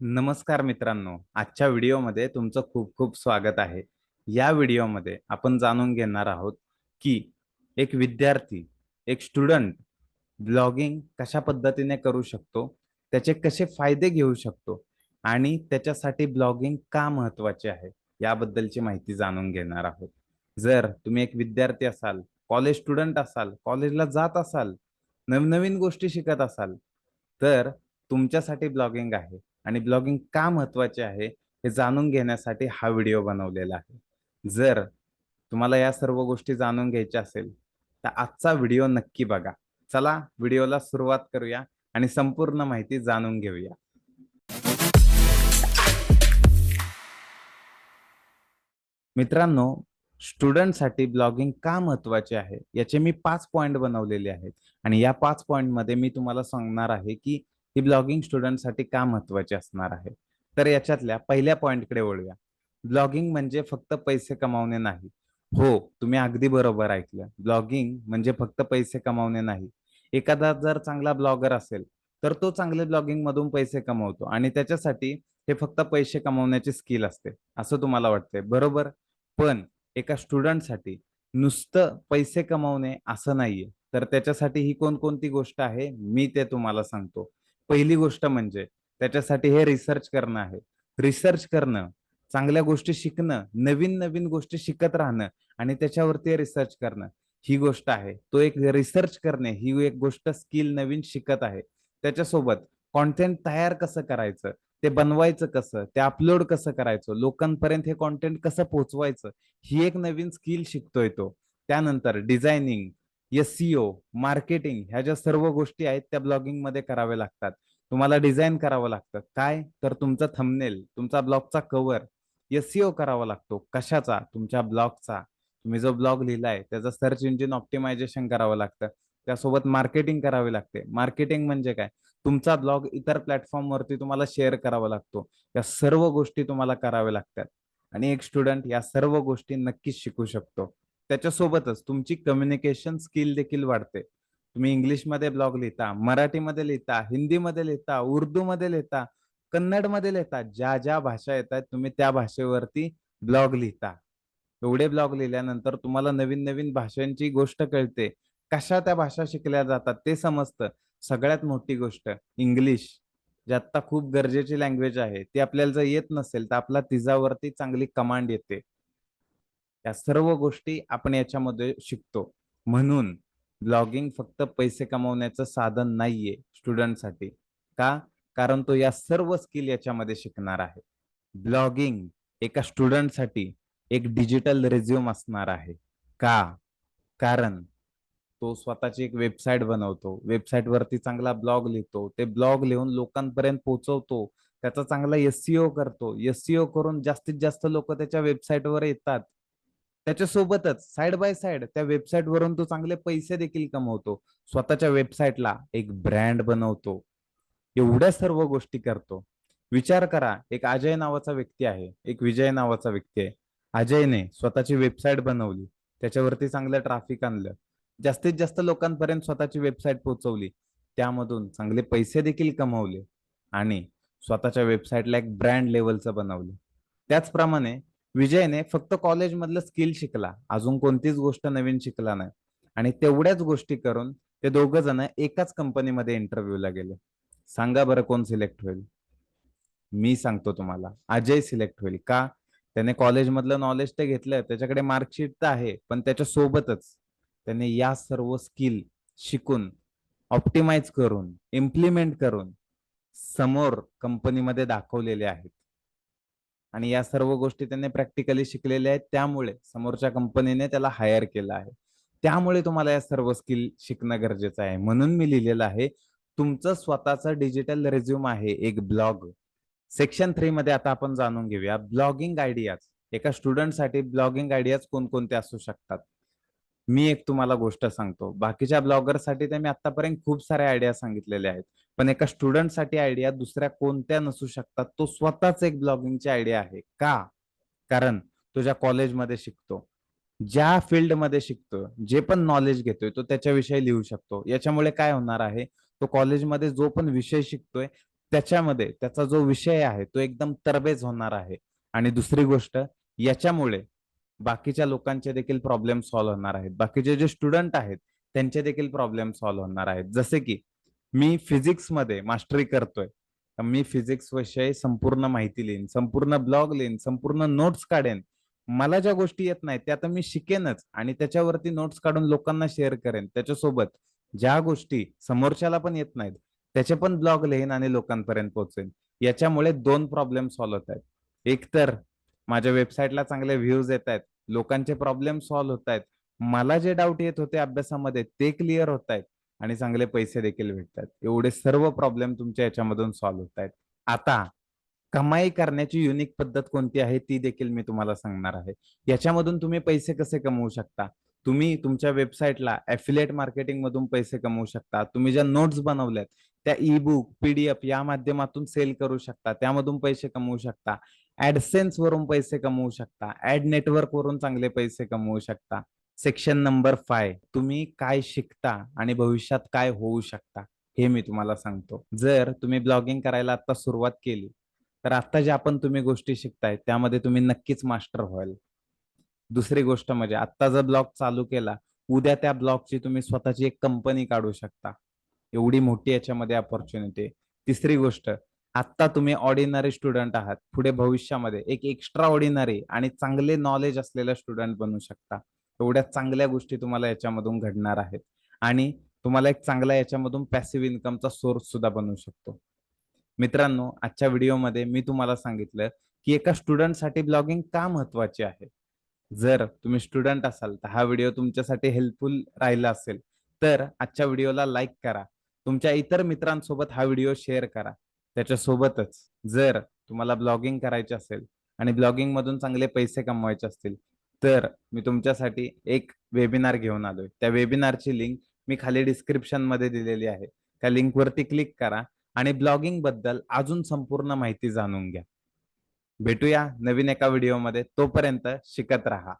नमस्कार मित्रांनो. आजच्या व्हिडिओमध्ये तुमचं खूप खूप स्वागत आहे. या व्हिडिओमध्ये आपण जाणून घेणार आहोत की एक विद्यार्थी एक स्टुडंट ब्लॉगिंग कशा पद्धतीने करू शकतो त्याचे कसे फायदे घेऊ शकतो आणि त्याच्यासाठी ब्लॉगिंग का महत्त्वाचे आहे याबद्दलची माहिती जाणून घेणार आहोत. जर तुम्ही एक विद्यार्थी असाल कॉलेज स्टुडंट असाल कॉलेजला जात असाल नवनवीन गोष्टी शिकत असाल तर तुमच्यासाठी ब्लॉगिंग आहे. आणि ब्लॉगिंग का महत्त्वाचे आहे हे जाणून घेण्यासाठी हा व्हिडिओ बनवलेला आहे. जर तुम्हाला या सर्व गोष्टी जाणून घ्यायच्या असेल तर आजचा व्हिडिओ नक्की बघा. चला व्हिडिओला सुरुवात करूया आणि संपूर्ण माहिती जाणून घेऊया. मित्रांनो स्टुडंटसाठी ब्लॉगिंग का महत्त्वाचे आहे याचे मी पाच पॉइंट बनवलेले आहेत. आणि या पाच पॉईंटमध्ये मी तुम्हाला सांगणार आहे की ही ब्लॉगिंग स्टुडंटसाठी का महत्वाची असणार आहे? तर याच्यातल्या पहिल्या पॉइंटकडे वळूया. ब्लॉगिंग म्हणजे फक्त पैसे कमावणे नाही. हो तुम्ही अगदी बरोबर ऐकलं. ब्लॉगिंग म्हणजे फक्त पैसे कमावणे नाही. एखादा जर चांगला ब्लॉगर असेल तर तो चांगले ब्लॉगिंग मधून पैसे कमवतो आणि त्याच्यासाठी हे फक्त पैसे कमावण्याची स्किल असते असं तुम्हाला वाटतंय. बरोबर? पण एका स्टुडंटसाठी नुसतं पैसे कमावणे असं नाहीये. तर त्याच्यासाठी ही कोणकोणती गोष्ट आहे? मी ते तुम्हाला सांगतो. पहिली गोष्ट म्हणजे त्याच्यासाठी हे रिसर्च करणं आहे. रिसर्च करणं चांगल्या गोष्टी शिकणं नवीन नवीन गोष्टी शिकत राहणं आणि त्याच्यावरती रिसर्च करणं ही गोष्ट आहे. तो एक रिसर्च करणे ही एक गोष्ट स्किल नवीन शिकत आहे. त्याच्यासोबत कॉन्टेंट तयार कसं करायचं ते बनवायचं कसं ते अपलोड कसं करायचं लोकांपर्यंत हे कॉन्टेंट कसं पोहोचवायचं ही एक नवीन स्किल शिकतोय तो. त्यानंतर डिझायनिंग एसईओ मार्केटिंग ह्या ज्या सर्व गोष्टी आहेत त्या ब्लॉगिंगमध्ये कराव्या लागतात. तुम्हाला डिझाईन करावं लागतं. काय? तर तुमचा थंबनेल तुमचा ब्लॉगचा कव्हर एसईओ करावा लागतो. कशाचा? तुमच्या ब्लॉगचा. तुम्ही जो ब्लॉग लिहिलाय त्याचं सर्च इंजिन ऑप्टिमायझेशन करावं लागतं. त्यासोबत मार्केटिंग करावी लागते. मार्केटिंग म्हणजे काय? तुमचा ब्लॉग इतर प्लॅटफॉर्मवरती तुम्हाला शेअर करावा लागतो. या सर्व गोष्टी तुम्हाला कराव्या लागतात. आणि एक स्टुडंट या सर्व गोष्टी नक्कीच शिकू शकतो. त्याच्यासोबतच तुमची कम्युनिकेशन स्किल देखील वाढते. तुम्ही इंग्लिशमध्ये ब्लॉग लिहिता मराठीमध्ये लिहिता हिंदीमध्ये लिहिता उर्दूमध्ये लिहिता कन्नडमध्ये लिहिता ज्या ज्या भाषा येतात तुम्ही त्या भाषेवरती ब्लॉग लिहिता. एवढे ब्लॉग लिहिल्यानंतर तुम्हाला नवीन नवीन भाषांची गोष्ट कळते. कशा त्या भाषा शिकल्या जातात ते समजतं. सगळ्यात मोठी गोष्ट इंग्लिश जी आता खूप गरजेची लँग्वेज आहे ती आपल्याला जर येत नसेल तर आपला तिजावरती चांगली कमांड येते. या सर्व गोष्टी आपण याच्यामध्ये शिकतो. म्हणून ब्लॉगिंग फक्त पैसे कमवण्याचं साधन नाहीये स्टुडंटसाठी का? कारण तो या सर्व स्किल याच्यामध्ये शिकणार आहे. ब्लॉगिंग एका स्टुडंटसाठी एक डिजिटल रेझ्युम असणार आहे. का? कारण तो स्वतःची एक वेबसाईट बनवतो. वेबसाईट वरती चांगला ब्लॉग लिहितो. ते ब्लॉग लिहून लोकांपर्यंत पोहोचवतो. त्याचा चांगला एसईओ करतो. एसईओ करून जास्तीत जास्त लोक त्याच्या वेबसाईटवर येतात. त्याच्यासोबतच साइड बाय साइड त्या वेबसाईट वरून तो चांगले पैसे देखील कमवतो. स्वतःच्या वेबसाईटला एक ब्रँड बनवतो. एवढ्या सर्व गोष्टी करतो. विचार करा एक अजय नावाचा व्यक्ती आहे एक विजय नावाचा व्यक्ती आहे. अजयने स्वतःची वेबसाईट बनवली त्याच्यावरती चांगलं ट्रॅफिक आणलं. जास्तीत जास्त लोकांपर्यंत स्वतःची वेबसाईट पोहोचवली. त्यामधून चांगले पैसे देखील कमवले आणि स्वतःच्या वेबसाईटला एक ब्रँड लेवलचं बनवलं. त्याचप्रमाणे विजयने फक्त कॉलेजमधलं स्किल शिकला. अजून कोणतीच गोष्ट नवीन शिकला नाही. आणि तेवढ्याच गोष्टी करून ते दोघ जण एकाच कंपनीमध्ये इंटरव्ह्यूला गेले. सांगा बरं कोण सिलेक्ट होईल? मी सांगतो तुम्हाला. अजय सिलेक्ट होईल. का? त्याने कॉलेजमधलं नॉलेज तर घेतलं त्याच्याकडे मार्कशीट तर आहे पण त्याच्या सोबतच त्याने या सर्व स्किल शिकून ऑप्टिमाइज करून इम्प्लिमेंट करून समोर कंपनीमध्ये दाखवलेले आहेत. आणि या सर्व गोष्टी त्यांनी प्रॅक्टिकली शिकलेल्या आहेत. त्यामुळे समोरच्या कंपनीने त्याला हायर केलं आहे. त्यामुळे तुम्हाला या सर्व स्किल शिकणं गरजेचं आहे. म्हणून मी लिहिलेलं आहे तुमचं स्वतःचं डिजिटल रेझ्युम आहे एक ब्लॉग सेक्शन थ्री मध्ये आता आपण जाणून घेऊया. ब्लॉगिंग आयडियाज एका स्टुडंटसाठी ब्लॉगिंग आयडियाज कोणकोणते असू शकतात? मी एक तुम्हाला गोष्ट सांगतो. बाकीच्या ब्लॉगरसाठी तर मी आतापर्यंत खूप साऱ्या आयडिया सांगितलेल्या आहेत. पण एका स्टुडंटसाठी आयडिया दुसऱ्या कोणत्या नसू शकतात तो स्वतःच एक ब्लॉगिंगची आयडिया आहे. का? कारण तो ज्या कॉलेजमध्ये शिकतो ज्या फील्डमध्ये शिकतो जे पण नॉलेज घेतोय तो त्याच्याविषयी लिहू शकतो. याच्यामुळे काय होणार आहे तो कॉलेजमध्ये जो पण विषय शिकतोय त्याच्यामध्ये त्याचा जो विषय आहे तो एकदम तरबेज होणार आहे. आणि दुसरी गोष्ट याच्यामुळे बाकीच्या लोकांचे देखील प्रॉब्लेम सॉल्व्ह होणार आहेत. बाकीचे जे स्टुडंट आहेत त्यांचे देखील प्रॉब्लेम सॉल्व्ह होणार आहेत. जसे की मी फिजिक्समध्ये मास्टरी करतोय. मी फिजिक्स विषयी संपूर्ण माहिती लिहीन संपूर्ण ब्लॉग लिहीन संपूर्ण नोट्स काढेन. मला ज्या गोष्टी येत नाहीत त्या आता मी शिकेनच आणि त्याच्यावरती नोट्स काढून लोकांना शेअर करेन. त्याच्यासोबत ज्या गोष्टी समोरच्याला पण येत नाहीत त्याचे पण ब्लॉग लिहीन आणि लोकांपर्यंत पोहोचेन. याच्यामुळे दोन प्रॉब्लेम सॉल्व्ह होत आहेत. एक तर माझ्या वेबसाईटला चांगले व्ह्यूज येत आहेत. लोकांचे प्रॉब्लेम सॉल्व्ह होत आहेत. मला जे डाऊट येत होते अभ्यासामध्ये ते क्लिअर होत आहेत. आणि चांगले पैसे देखील भेटतात. एवढे सर्व प्रॉब्लेम तुमच्या याच्यामधून सॉल्व्ह होत आहेत. आता कमाई करण्याची युनिक पद्धत कोणती आहे ती देखील मी तुम्हाला सांगणार आहे. याच्यामधून तुम्ही पैसे कसे कमवू शकता? तुम्ही तुमच्या वेबसाईटला ऍफिलेट मार्केटिंग मधून पैसे कमवू शकता. तुम्ही ज्या नोट्स बनवल्यात त्या ई बुक पीडीएफ या माध्यमातून सेल करू शकता. त्यामधून पैसे कमवू शकता. ऍडसेन्स वरून पैसे कमवू शकता. ऍड नेटवर्क वरून चांगले पैसे कमवू शकता. सेक्शन नंबर फाय तुम्ही काय शिकता आणि भविष्यात काय होऊ शकता हे मी तुम्हाला सांगतो. जर तुम्ही ब्लॉगिंग करायला आता सुरुवात केली तर आता ज्या आपण तुम्ही गोष्टी शिकताय त्यामध्ये तुम्ही नक्कीच मास्टर व्हाल. दुसरी गोष्ट म्हणजे आता जर ब्लॉग चालू केला उद्या त्या ब्लॉगची तुम्ही स्वतःची एक कंपनी काढू शकता. एवढी मोठी याच्यामध्ये अपॉर्च्युनिटी तिसरी गोष्ट आता तुम्ही ऑर्डिनरी स्टुडंट आहात. पुढे भविष्यामध्ये एक एक्स्ट्रा ऑर्डिनरी आणि चांगले नॉलेज असलेला स्टुडंट बनू शकता. एवढ्या चांगल्या गोष्टी तुम्हाला याच्यामधून घडणार आहेत. आणि तुम्हाला एक चांगला याच्यामधून पॅसिव्ह इन्कमचा सोर्स सुद्धा बनवू शकतो. मित्रांनो आजच्या व्हिडिओमध्ये मी तुम्हाला सांगितलं की एका स्टुडंटसाठी ब्लॉगिंग का महत्त्वाचे आहे? जर तुम्ही स्टुडंट असाल तर हा व्हिडिओ तुमच्यासाठी हेल्पफुल राहिला असेल तर आजच्या व्हिडिओला लाईक करा. तुमच्या इतर मित्रांसोबत हा व्हिडिओ शेअर करा. त्याच्यासोबतच जर तुम्हाला ब्लॉगिंग करायचे असेल आणि ब्लॉगिंग मधून चांगले पैसे कमवायचे असतील तर मी तुमच्यासाठी एक वेबिनार घेऊन आलोय. त्या वेबिनारची लिंक मी खाली डिस्क्रिप्शनमध्ये दिलेली आहे. त्या लिंकवरती क्लिक करा आणि ब्लॉगिंगबद्दल अजून संपूर्ण माहिती जाणून घ्या. भेटूया नवीन एका व्हिडिओमध्ये तोपर्यंत शिकत राहा.